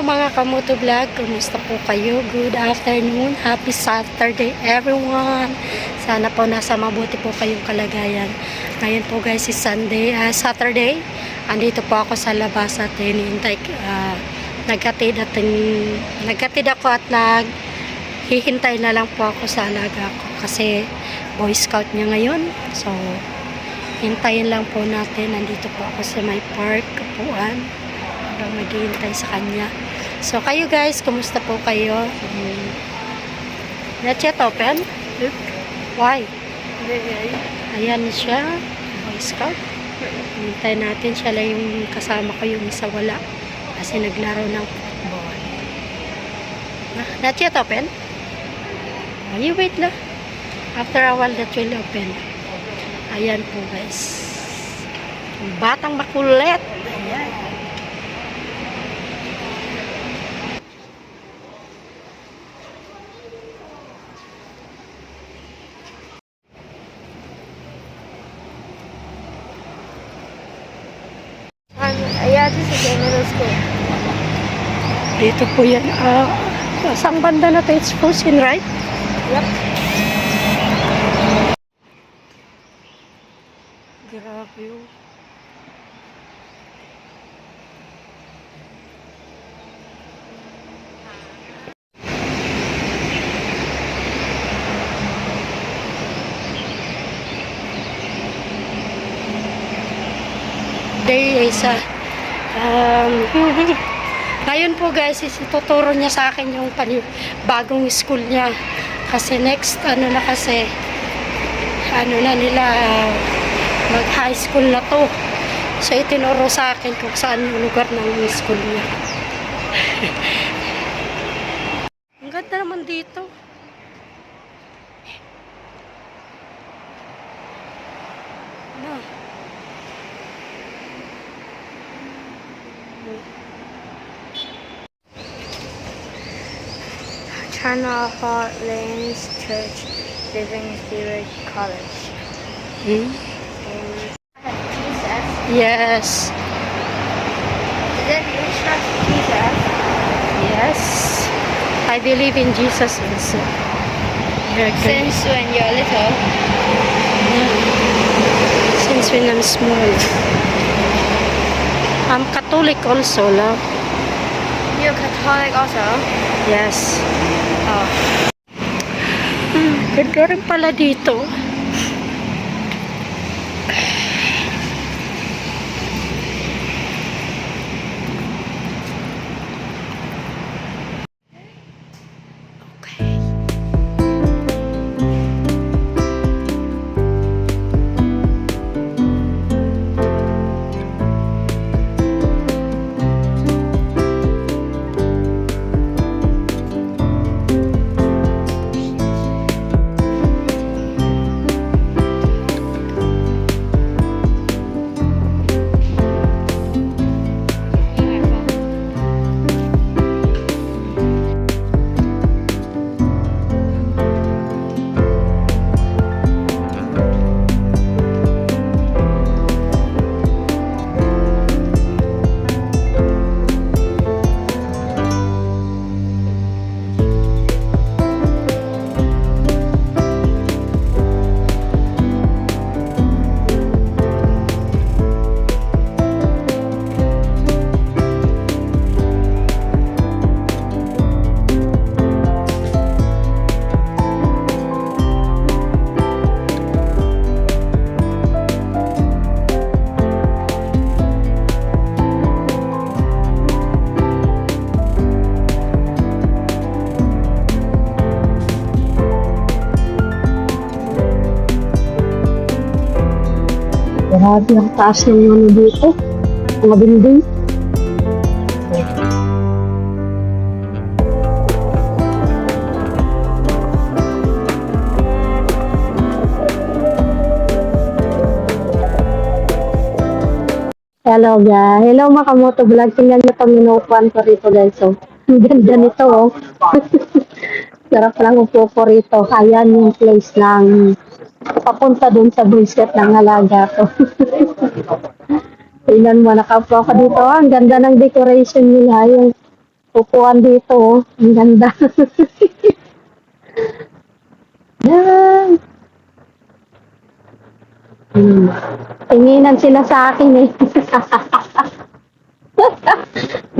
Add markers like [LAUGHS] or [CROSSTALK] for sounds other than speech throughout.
Mga kamoto vlog, kumusta po kayo? Good afternoon, happy Saturday everyone. Sana po nasa mabuti po kayong kalagayan. Ngayon po guys is Sunday, ah, Saturday. Andito po ako sa labas at hinihintay, uh, nagkatid at nagkatid ako at nag hihintay na lang po ako sa alaga ko kasi boy scout niya ngayon. So, hintayin lang po natin. Nandito po ako sa may park, kapuan para maghihintay sa kanya. So, kayo guys, kumusta po kayo? Um, not yet open? Look. Why? Ayan na siya. Boy Scout. Hintay natin. Siya lang yung kasama ko yung isa wala. Kasi naglaro ng football. Ah, Not yet open? Oh, you wait lang. After a while, that will open. Ayan po guys. Ang Batang makulit. Ayan. Um, yeah, this is a middle school. Dito po yan. Ah, saan banda na to? It's Fusin, right? Yep. Grabe oh. Day is ah, um, [LAUGHS] ngayon po guys ituturo niya sa akin yung bagong school niya. Kasi next ano na kasi ano na nila mag high school na to. So itinuro sa akin kung saan yung lugar ng school niya. [LAUGHS] Ang ganda naman dito. Ano China Heart Lanes Church, Living Spirit College. And Jesus. yes Is it you trust Jesus? yes I believe in Jesus also. Since when you're little. since when I'm small I'm Catholic also love You're Catholic also? yes Oh. Hmm, ganda rin pala dito. Okay. Grabe ang taas ng ano dito. Mga building. Hello guys. Hello mga kamoto vlog. Tingnan niyo itong minukuan ko rito guys. So, ang ganda nito oh. [LAUGHS] Sarap lang upo ko rito. Ayan yung place ng papunta dun sa brisket ng alaga ko. [LAUGHS] Tingnan mo, nakaupo ako dito. Ang ganda ng decoration nila. Yung Upuan dito, oh. Ang ganda. [LAUGHS] Yan. Hmm. Tinginan sila sa akin eh. [LAUGHS]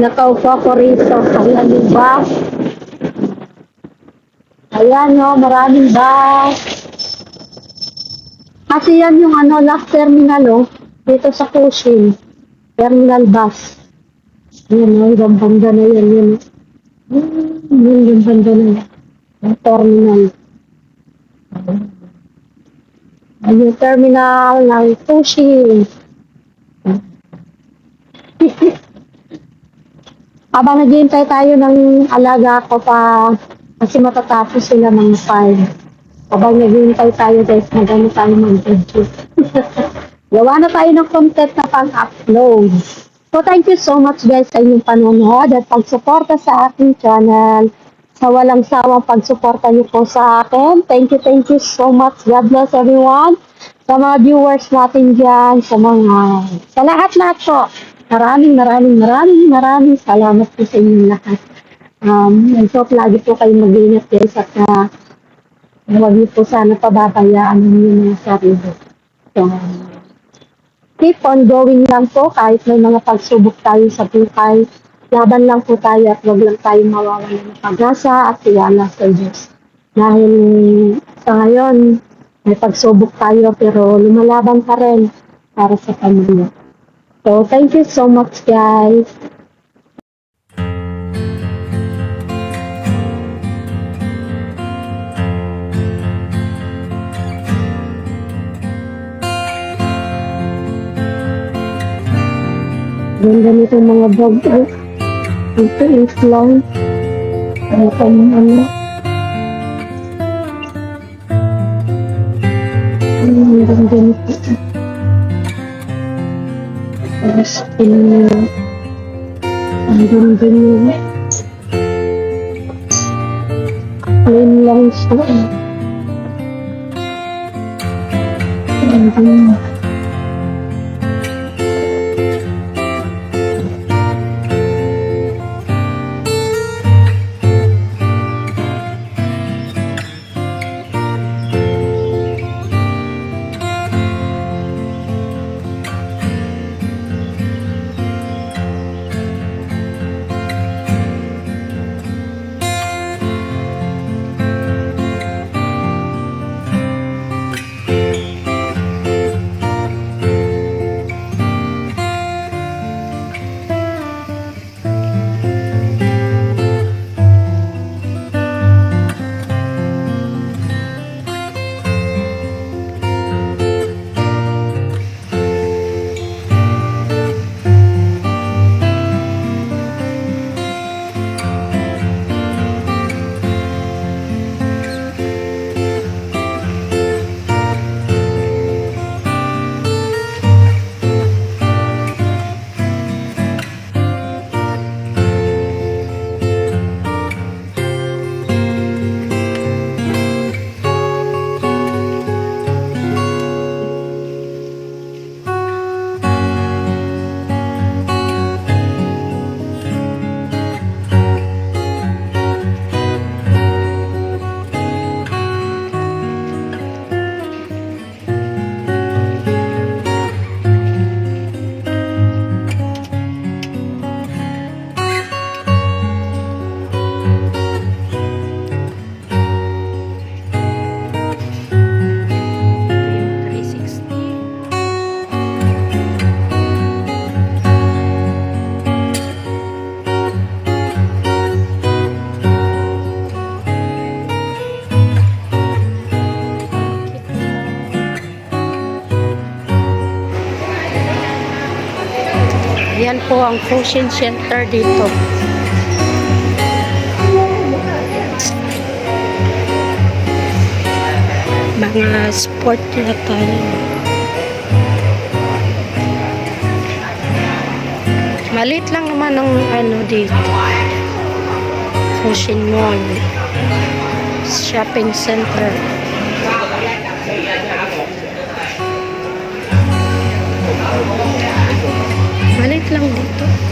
Nakaupo ako rito. Ayan yung bus. Ayan o, maraming bus. Kasi yan yung ano, last terminal oh. Dito sa Cushing. Terminal bus. Ayan o, yung banda na yan. Yun. Yun, yung banda na yan. Yung terminal. Ayan yung terminal ng Cushing. [LAUGHS] Habang naghihintay tayo ng alaga ko pa kasi matatapos sila ng 5. Habang naghihintay tayo guys, magano tayo mag-video. [LAUGHS] Gawa na tayo ng content na pang-upload. So thank you so much guys sa inyong panonood at pagsuporta sa aking channel. Sa walang sawang pagsuporta niyo po sa akin. Thank you, thank you so much. God bless everyone. Sa mga viewers natin dyan, sa mga, sa lahat-lahat po. Maraming, maraming, maraming, maraming salamat po sa inyong lahat. Um, and so, lagi po kayong mag-ingat guys at uh, huwag niyo po sana pababayaan ang inyong mga sarili. So, keep on going lang po kahit may mga pagsubok tayo sa buhay. Laban lang po tayo at huwag lang tayo mawawala ng pag-asa at tiwala sa Diyos. Dahil sa ngayon, may pagsubok tayo pero lumalaban pa rin para sa pamilya. So, thank you so much guys. Ganda nito mga ko. Ito is lang. Ano pa yung ano. Ang ganda nito. Tapos, pin... Ang ganda nito. Plain lang siya. Ang ganda. yung Yan po ang Fusion Center dito. Mga sport yata yun. Malit lang naman ang ano dito. Fusion Mall. Shopping center. Lang dito.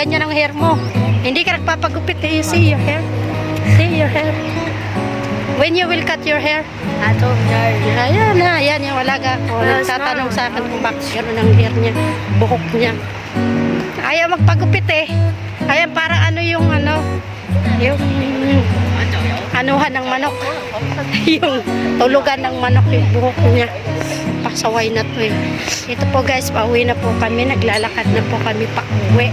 Ganyan ang hair mo? Hindi ka nagpapagupit. Eh, you see your hair? See your hair? When you will cut your hair? Know. Ayan na, ayan yung walaga ko. Nagtatanong sa akin kung bakit gano'n ang hair niya. Buhok niya. Ayaw magpagupit eh. Ayan, para ano yung ano, yung anuhan ng manok. [LAUGHS] yung tulugan ng manok yung buhok niya. Pasaway na to eh. Ito po guys, pauwi na po kami. Naglalakad na po kami pa uwi.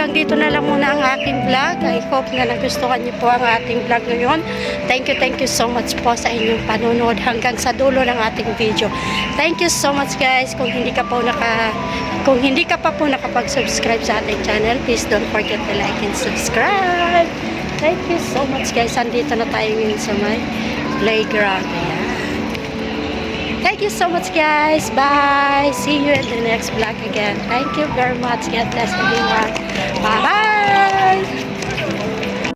Hanggang dito na lang muna ang aking vlog. I hope na nagustuhan niyo po ang ating vlog ngayon. Thank you, thank you so much po sa inyong panonood hanggang sa dulo ng ating video. Thank you so much guys. Kung hindi ka po naka kung hindi ka pa po nakapag-subscribe sa ating channel, please don't forget to like and subscribe. Thank you so much guys. Andito na tayo ngayon sa may playground. Ayan. Thank you so much guys. Bye. See you in the next vlog again. Thank you very much. God bless everyone. Bye bye.